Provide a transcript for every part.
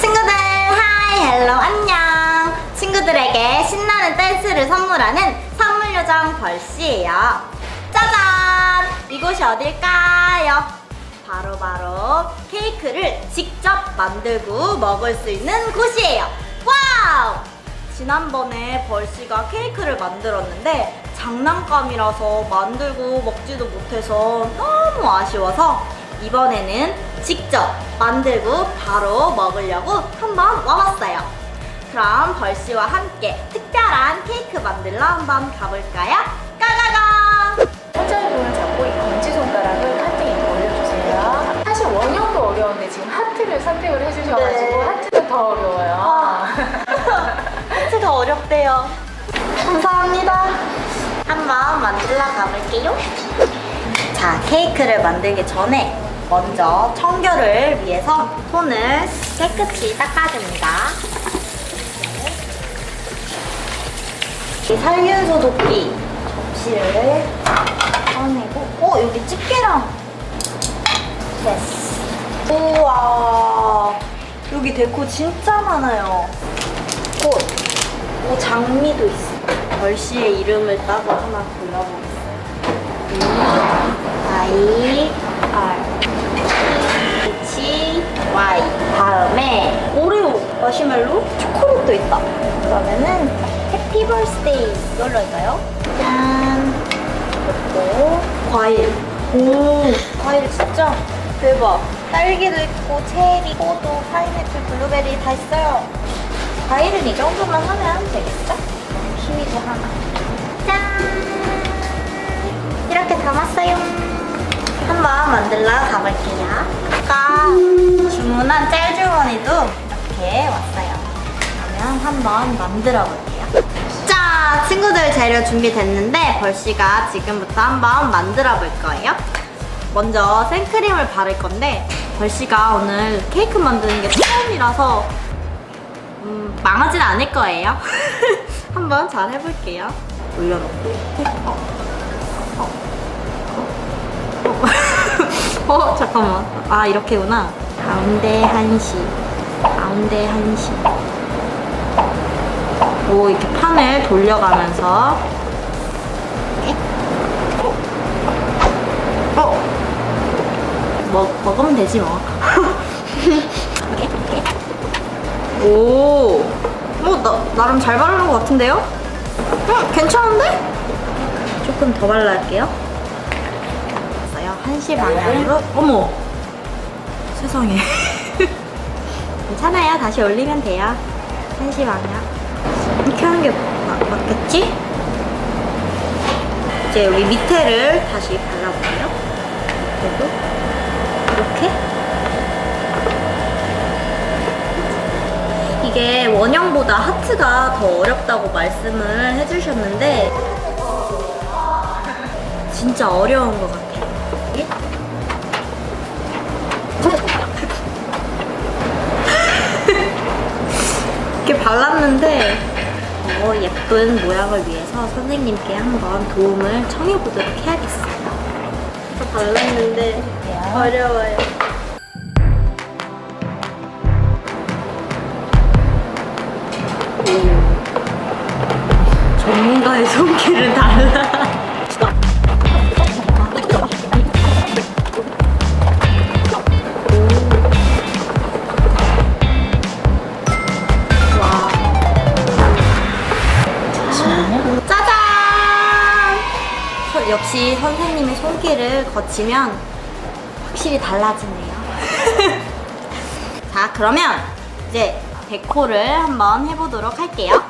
친구들 하이 헬로 안녕. 친구들에게 신나는 댄스를 선물하는 선물 요정 벌씨예요. 짜잔! 이곳이 어딜까요? 바로바로 케이크를 직접 만들고 먹을 수 있는 곳이에요. 와우 지난번에 벌씨가 케이크를 만들었는데 장난감이라서 만들고 먹지도 못해서 너무 아쉬워서 이번에는 직접 만들고 바로 먹으려고 한번 와봤어요. 그럼 벌씨와 함께 특별한 케이크 만들러 한번 가볼까요? 까가가! 손잡이분을 잡고 이 검지손가락을 하트에 올려주세요. 사실 원형도 어려운데 지금 하트를 선택을 해주셔가지고 네. 하트가 더 어려워요. 어렵대요. 감사합니다. 한번 만들러 가볼게요. 자, 케이크를 만들기 전에 먼저 청결을 위해서 손을 깨끗이 닦아줍니다. 이 살균 소독기 접시를 꺼내고, 어, 여기 집게랑 됐어. 우와, 여기 데코 진짜 많아요. 꽃, 오, 장미도 있어. 벌씨의 이름을 따서 하나 골라보겠어요. I, R, H, Y. 다음에 오레오, 마시멜로, 초콜릿도 있다. 그러면은 해피 버스데이 이걸로 할까요? 짠. 그리고 과일. 오, 과일 진짜 대박. 딸기도 있고, 체리, 포도, 파인애플, 블루베리 다 있어요. 과일은 이 정도만 하면 되겠죠? 키위도 하나. 짠! 이렇게 담았어요. 한번 만들러 가볼게요. 아까 주문한 짤주머니도 이렇게 왔어요. 그러면 한번 만들어 볼게요. 자, 친구들 재료 준비됐는데 벌씨가 지금부터 한번 만들어 볼 거예요. 먼저 생크림을 바를 건데 벌씨가 오늘 케이크 만드는 게 처음이라서 음, 망하진 않을 거예요. 한번 잘 해볼게요. 올려놓고. 어, 어, 어. 어, 잠깐만. 아, 이렇게구나. 가운데 한시. 가운데 한시. 오, 이렇게 판을 돌려가면서. 이렇게. 어. 먹, 먹으면 되지 뭐. 오, 어, 나, 나름 잘 바르는 것 같은데요? 어, 괜찮은데? 조금 더 발라할게요. 됐어요. 1시 방향으로. 어머! 세상에. 괜찮아요. 다시 올리면 돼요. 1시 방향. 이렇게 하는 게 맞, 맞겠지? 이제 여기 밑에를 다시 발라볼게요. 그리고 이렇게. 이게 원형보다 하트가 더 어렵다고 말씀을 해주셨는데 진짜 어려운 것 같아요. 이렇게 발랐는데 더 예쁜 모양을 위해서 선생님께 한번 도움을 청해보도록 해야겠어요. 발랐는데 어려워요. 길은 달라. 와. 짜잔! 서- 역시 선생님의 손길을 거치면 확실히 달라지네요. 자, 그러면 이제 데코를 한번 해보도록 할게요.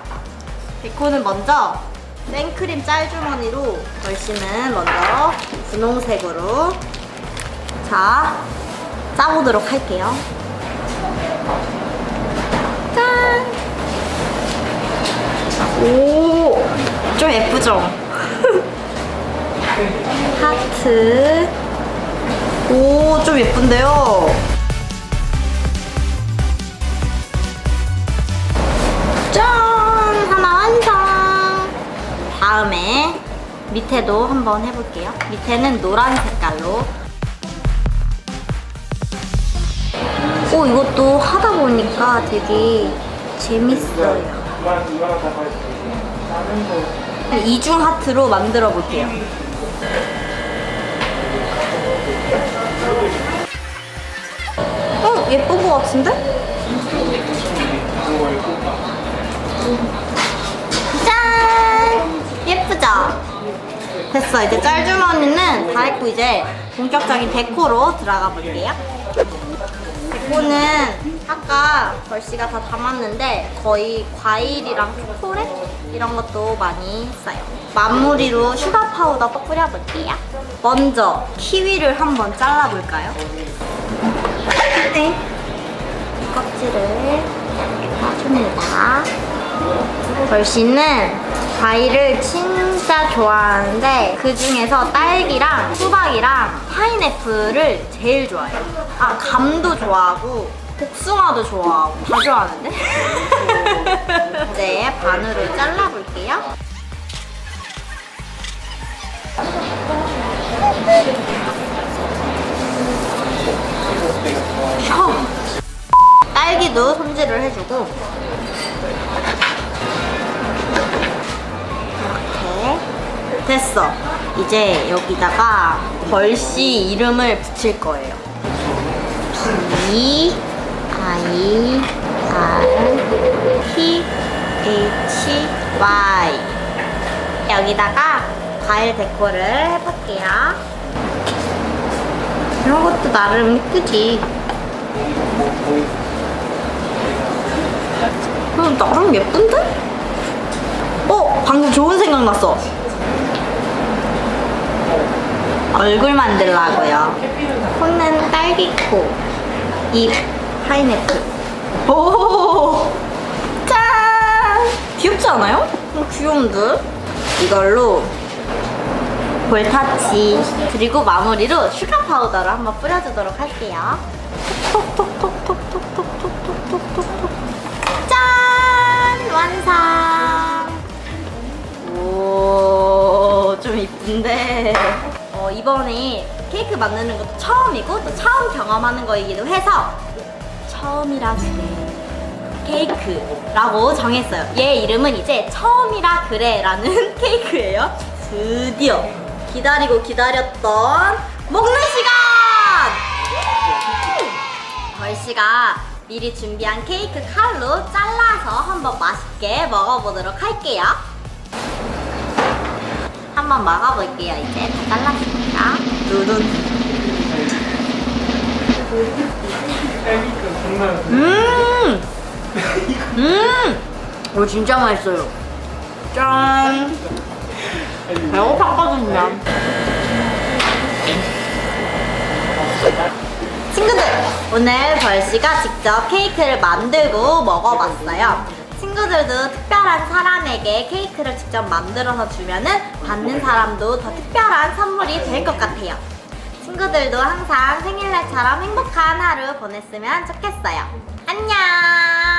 데코는 먼저 생크림 짤주머니로 걸씨는 먼저 분홍색으로 자 짜보도록 할게요. 짠! 오! 좀 예쁘죠? 하트. 오, 좀 예쁜데요? 짠! 밑에도 한번 해볼게요. 밑에는 노란 색깔로. 오, 이것도 하다 보니까 되게 재밌어요. 이중 하트로 만들어 볼게요. 어, 예쁜 것 같은데? 짠! 예쁘죠? 됐어. 이제 짤주머니는 다 했고 이제 본격적인 데코로 들어가 볼게요. 데코는 아까 벌씨가 다 담았는데 거의 과일이랑 초콜릿 이런 것도 많이 했어요. 마무리로 슈가 파우더 뿌려볼게요. 먼저 키위를 한번 잘라볼까요? 네. 껍질을 따줍니다. 벌씨는 과일을 진짜 좋아하는데 그 중에서 딸기랑 수박이랑 파인애플을 제일 좋아해요. 아 감도 좋아하고 복숭아도 좋아하고 다 좋아하는데? 이제 반으로 잘라볼게요. 형! 딸기도 손질을 해주고 됐어. 이제 여기다가 벌씨 이름을 붙일 거예요. B I R P H Y 여기다가 과일 데코를 해볼게요. 이런 것도 나름 이쁘지. 음, 나름 예쁜데? 어, 방금 좋은 생각 났어. 얼굴 만들라고요. 코는 딸기코, 입 파인애플. 오, 짠! 귀엽지 않아요? 어, 귀여운데? 이걸로 볼타치 그리고 마무리로 슈가 파우더를 한번 뿌려주도록 할게요. 톡톡톡톡톡톡톡톡톡톡톡 짠! 완성! 오, 좀 이쁜데. 어, 이번에 케이크 만드는 것도 처음이고 또 처음 경험하는 거이기도 해서 처음이라 그래. 케이크라고 정했어요. 얘 이름은 이제 처음이라 그래라는 케이크예요. 드디어 기다리고 기다렸던 먹는 시간! 벌씨가 미리 준비한 케이크 칼로 잘라서 한번 맛있게 먹어보도록 할게요. 한번 먹어볼게요. 이제 다 잘랐으니까. 누른. 음! 음! 이거 진짜 맛있어요. 짠! 배고팠거든요. 친구들! 오늘 벌씨가 직접 케이크를 만들고 먹어봤어요. 친구들도 특별한 사람에게 케이크를 직접 만들어서 주면은 받는 사람도 더 특별한 선물이 될 것 같아요. 친구들도 항상 생일날처럼 행복한 하루 보냈으면 좋겠어요. 안녕!